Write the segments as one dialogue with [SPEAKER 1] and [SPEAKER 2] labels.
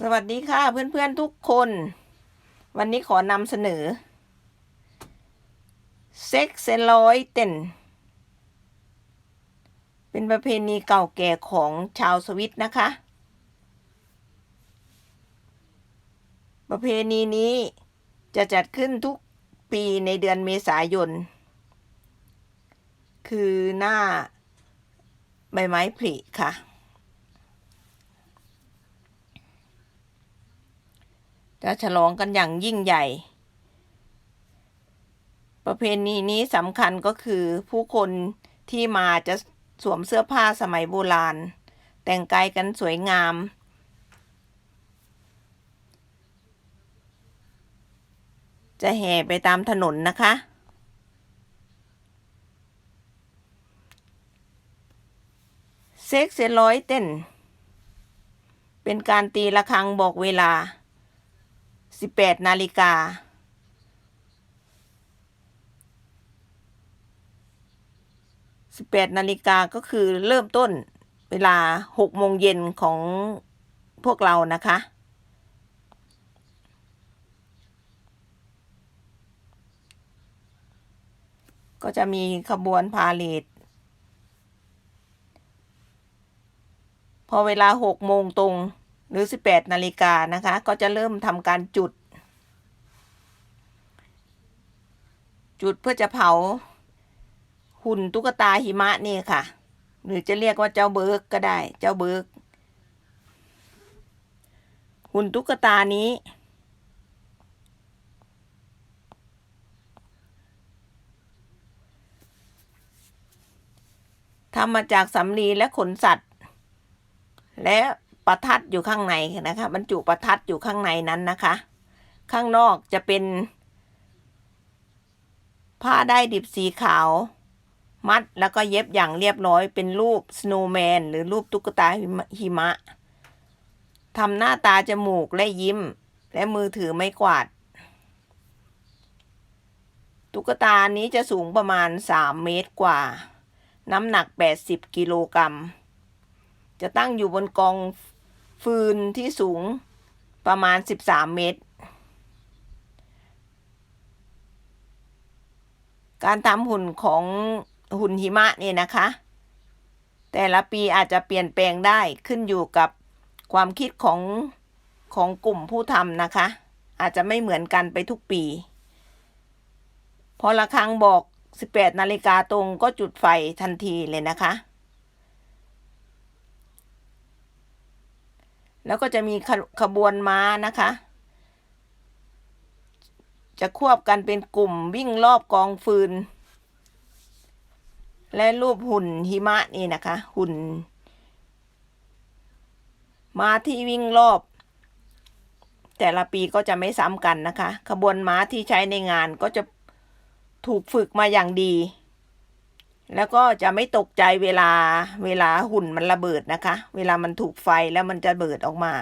[SPEAKER 1] สวัสดีค่ะเพื่อนๆทุกคน วันนี้ขอนำเสนอเซ็กเซนร้อยเต้นเป็นประเพณีเก่าแก่ของชาวสวิตนะคะ ประเพณีนี้จะจัดขึ้นทุกปีในเดือนเมษายน คือหน้าใบไม้ผลิค่ะ จะฉลองกันอย่างยิ่งใหญ่ ประเพณีนี้สำคัญก็คือผู้คนที่มาจะสวมเสื้อผ้าสมัยโบราณ แต่งกายกันสวยงามจะแห่ไปตามถนนนะคะ เซ็กเซร้อยเต้น เป็นการตีระฆังบอกเวลา 18นาฬิกา18นาฬิกาก็คือเริ่มต้นเวลา6โมงเย็นของพวกเรานะคะ ก็จะมีขบวนพาเลทพอเวลา6โมงตรง หรือ 18นาฬิกานะคะ ก็จะเริ่มทำการจุด จุดเพื่อจะเผาหุ่นตุ๊กตาหิมะนี่ค่ะ หรือจะเรียกว่าเจ้าเบิร์กก็ได้ เจ้าเบิร์กหุ่นตุ๊กตานี้ ทำมาจากสำลีและขนสัตว์ และ ประทัดอยู่ข้างในนะคะบรรจุประทัดอยู่ข้างในนั้นนะคะ ข้างนอกจะเป็น ผ้าได้ดิบสีขาว มัดแล้วก็เย็บอย่างเรียบร้อย เป็นรูปสโนว์แมนหรือรูปตุ๊กตาหิมะทำหน้าตาจมูกและยิ้ม และมือถือไม้กวาด ตุ๊กตานี้จะสูงประมาณ 3 เมตรกว่า น้ำหนัก 80 กิโลกรัมจะตั้งอยู่บนกอง ฟืนที่สูงประมาณ 13 เมตร การทำหุ่นของหุ่นหิมะนี่นะคะ แต่ละปีอาจจะเปลี่ยนแปลงได้ขึ้นอยู่กับความคิดของของกลุ่มผู้ทำนะคะ อาจจะไม่เหมือนกันไปทุกปี พอละครังบอก 18 นาฬิกาตรงก็จุดไฟทันทีเลยนะคะ แล้วก็จะมีขขบวนม้านะคะ จะควบกันเป็นกลุ่มวิ่งรอบกองฟืน และรูปหุ่นหิมะนี่นะคะ หุ่นม้าที่วิ่งรอบ แต่ละปีก็จะไม่ซ้ำกันนะคะ ขบวนม้าที่ใช้ในงานก็จะถูกฝึกมาอย่างดี แล้วก็จะไม่ตกใจเวลาเวลาหุ่นมันระเบิดนะคะ เวลามันถูกไฟแล้วมันจะเบิดออกมา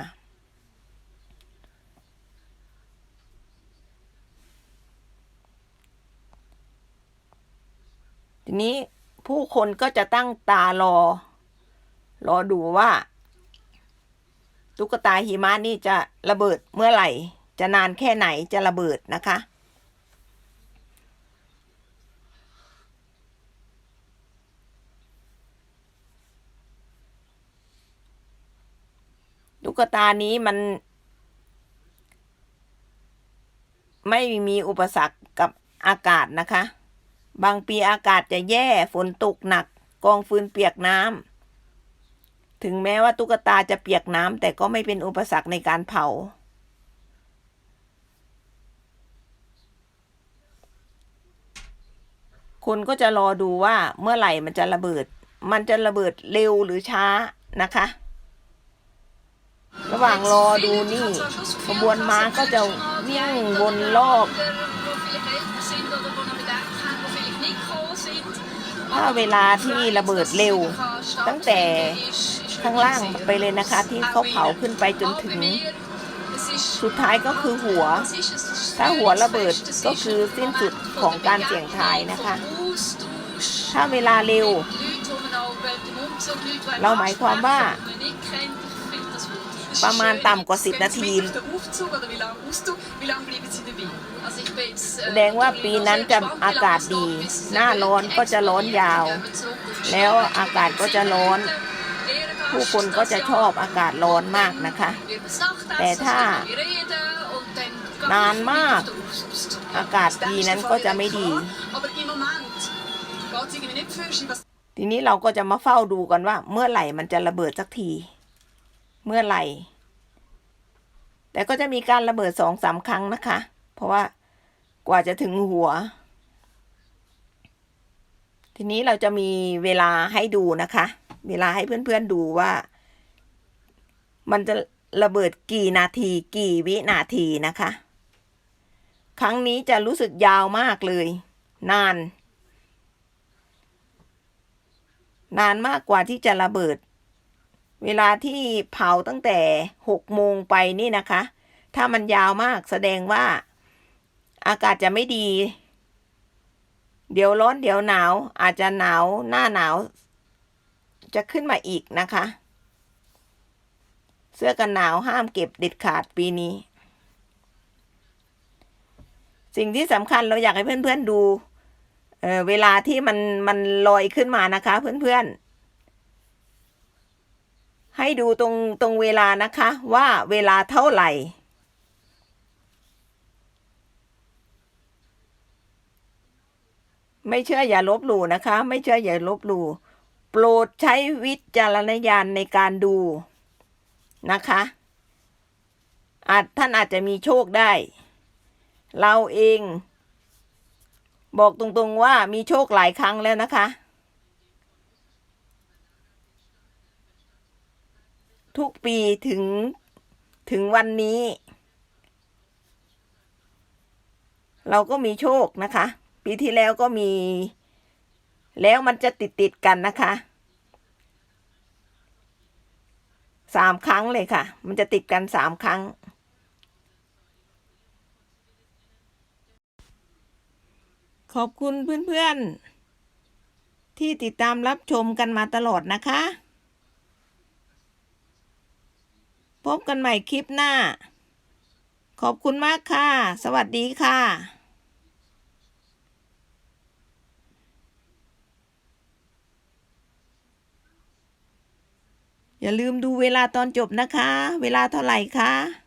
[SPEAKER 1] ทีนี้ผู้คนก็จะตั้งตารอ รอดูว่า ตุ๊กตาหิมะนี่จะระเบิดเมื่อไหร่ จะนานแค่ไหนจะระเบิดนะคะ ตุ๊กตานี้มัน ไม่มีอุปสรรคกับอากาศนะคะ บางปีอากาศจะแย่ฝนตกหนัก กองฟืนเปียกน้ำถึงแม้ว่าตุ๊กตาจะเปียกน้ำแต่ก็ไม่เป็นอุปสรรคในการเผาคนก็จะรอดูว่าเมื่อไหร่มันจะระเบิด มันจะระเบิดเร็วหรือช้านะคะ ระหว่างรอดูนี่ขบวนม้าก็จะวิ่งวนรอบถ้าเวลาที่ระเบิดเร็ว ตั้งแต่ข้างล่างไปเลยนะคะ ที่เขาเผาขึ้นไปจนถึง สุดท้ายก็คือหัว ถ้าหัวระเบิดก็คือสิ้นสุดของการเสี่ยงทายนะคะ ถ้าเวลาเร็ว เราหมายความว่า ประมาณต่ำกว่าสิบนาทีแสดงว่าปีนั้นจะอากาศดี หน้าร้อนก็จะร้อนยาว แล้วอากาศก็จะร้อน ผู้คนก็จะชอบอากาศร้อนมากนะคะ แต่ถ้านานมาก อากาศปีนั้นก็จะไม่ดีทีนี้เราก็จะมาเฝ้าดูกันว่าเมื่อไหร่มันจะระเบิดสักที เมื่อไหร่ แต่ก็จะมีการระเบิดสองสามครั้งนะคะ เพราะว่ากว่าจะถึงหัว ทีนี้เราจะมีเวลาให้ดูนะคะ เวลาให้เพื่อนๆดูว่า มันจะระเบิดกี่นาทีกี่วินาทีนะคะ ครั้งนี้จะรู้สึกยาวมากเลย นาน นานมากกว่าที่จะระเบิด เวลาที่เผาตั้งแต่หกโมงไปนี่นะคะ ถ้ามันยาวมากแสดงว่าอากาศจะไม่ดี เดี๋ยวร้อนเดี๋ยวหนาว อาจจะหนาวหน้าหนาว จะขึ้นมาอีกนะคะ เสื้อกันหนาวห้ามเก็บเด็ดขาดปีนี้ สิ่งที่สำคัญเราอยากให้เพื่อนๆดูเอ่อเวลาที่มันมันลอยขึ้นมานะคะ เพื่อนๆ ให้ดูตรงตรงเวลานะคะว่าเวลาเท่าไหร่ ไม่เชื่ออย่าลบหลู่นะคะ ไม่เชื่ออย่าลบหลู่โปรดใช้วิจารณญาณในการดูนะคะอาจท่านอาจจะมีโชคได้ เราเอง บอกตรงๆว่ามีโชคหลายครั้งแล้วนะคะ ทุกปีถึงถึงวันนี้ เราก็มีโชคนะคะ ปีที่แล้วก็มี แล้วมันจะติดติดกันนะคะสามครั้งเลยค่ะ มันจะติดกันสามครั้ง ขอบคุณเพื่อนๆ ที่ติดตามรับชมกันมาตลอดนะคะ พบกันใหม่คลิปหน้า ขอบคุณมากค่ะ สวัสดีค่ะอย่าลืมดูเวลาตอนจบนะคะ เวลาเท่าไหร่คะ